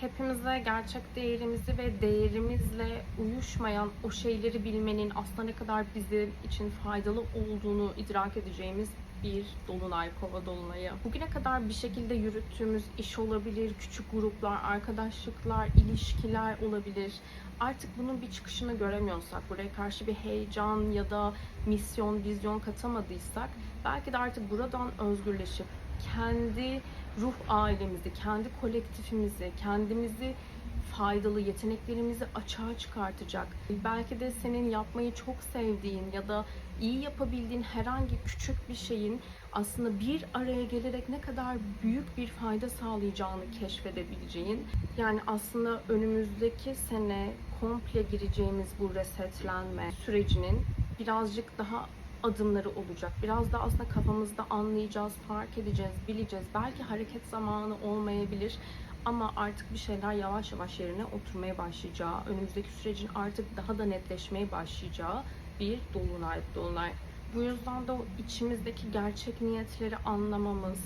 hepimize gerçek değerimizi ve değerimizle uyuşmayan o şeyleri bilmenin aslında ne kadar bizim için faydalı olduğunu idrak edeceğimiz bir dolunay, kova dolunayı. Bugüne kadar bir şekilde yürüttüğümüz iş olabilir, küçük gruplar, arkadaşlıklar, ilişkiler olabilir. Artık bunun bir çıkışını göremiyorsak, buraya karşı bir heyecan ya da misyon, vizyon katamadıysak belki de artık buradan özgürleşip kendi ruh ailemizi, kendi kolektifimizi, kendimizi faydalı yeteneklerimizi açığa çıkartacak. Belki de senin yapmayı çok sevdiğin ya da iyi yapabildiğin herhangi küçük bir şeyin aslında bir araya gelerek ne kadar büyük bir fayda sağlayacağını keşfedebileceğin. Yani aslında önümüzdeki sene komple gireceğimiz bu resetlenme sürecinin birazcık daha adımları olacak. Biraz da aslında kafamızda anlayacağız, fark edeceğiz, bileceğiz. Belki hareket zamanı olmayabilir ama artık bir şeyler yavaş yavaş yerine oturmaya başlayacağı, önümüzdeki sürecin artık daha da netleşmeye başlayacağı bir dolunay, dolunay. Bu yüzden de o içimizdeki gerçek niyetleri anlamamız,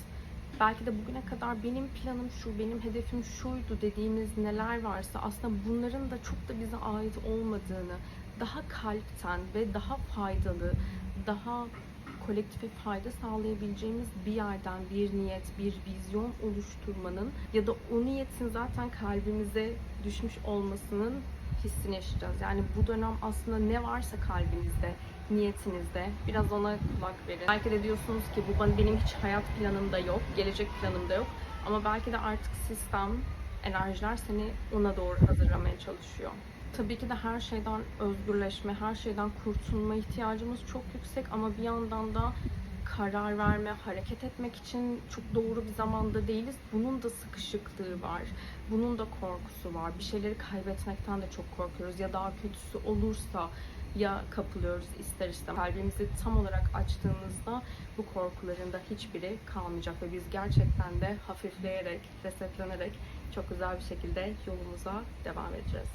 belki de bugüne kadar benim planım şu, benim hedefim şuydu dediğimiz neler varsa aslında bunların da çok da bize ait olmadığını, daha kalpten ve daha faydalı, daha kolektife fayda sağlayabileceğimiz bir yerden bir niyet, bir vizyon oluşturmanın ya da o niyetin zaten kalbimize düşmüş olmasının hissini yaşayacağız. Yani bu dönem aslında ne varsa kalbinizde, niyetinizde biraz ona kulak verin. Belki de diyorsunuz ki bu benim hiç hayat planımda yok, gelecek planımda yok. Ama belki de artık sistem, enerjiler seni ona doğru hazırlamaya çalışıyor. Tabii ki de her şeyden özgürleşme, her şeyden kurtulma ihtiyacımız çok yüksek ama bir yandan da karar verme, hareket etmek için çok doğru bir zamanda değiliz. Bunun da sıkışıklığı var. Bunun da korkusu var. Bir şeyleri kaybetmekten de çok korkuyoruz. Ya daha kötüsü olursa ya kapılıyoruz ister istemez. Kalbimizi tam olarak açtığımızda bu korkuların da hiçbiri kalmayacak ve biz gerçekten de hafifleyerek, resetlenerek çok güzel bir şekilde yolumuza devam edeceğiz.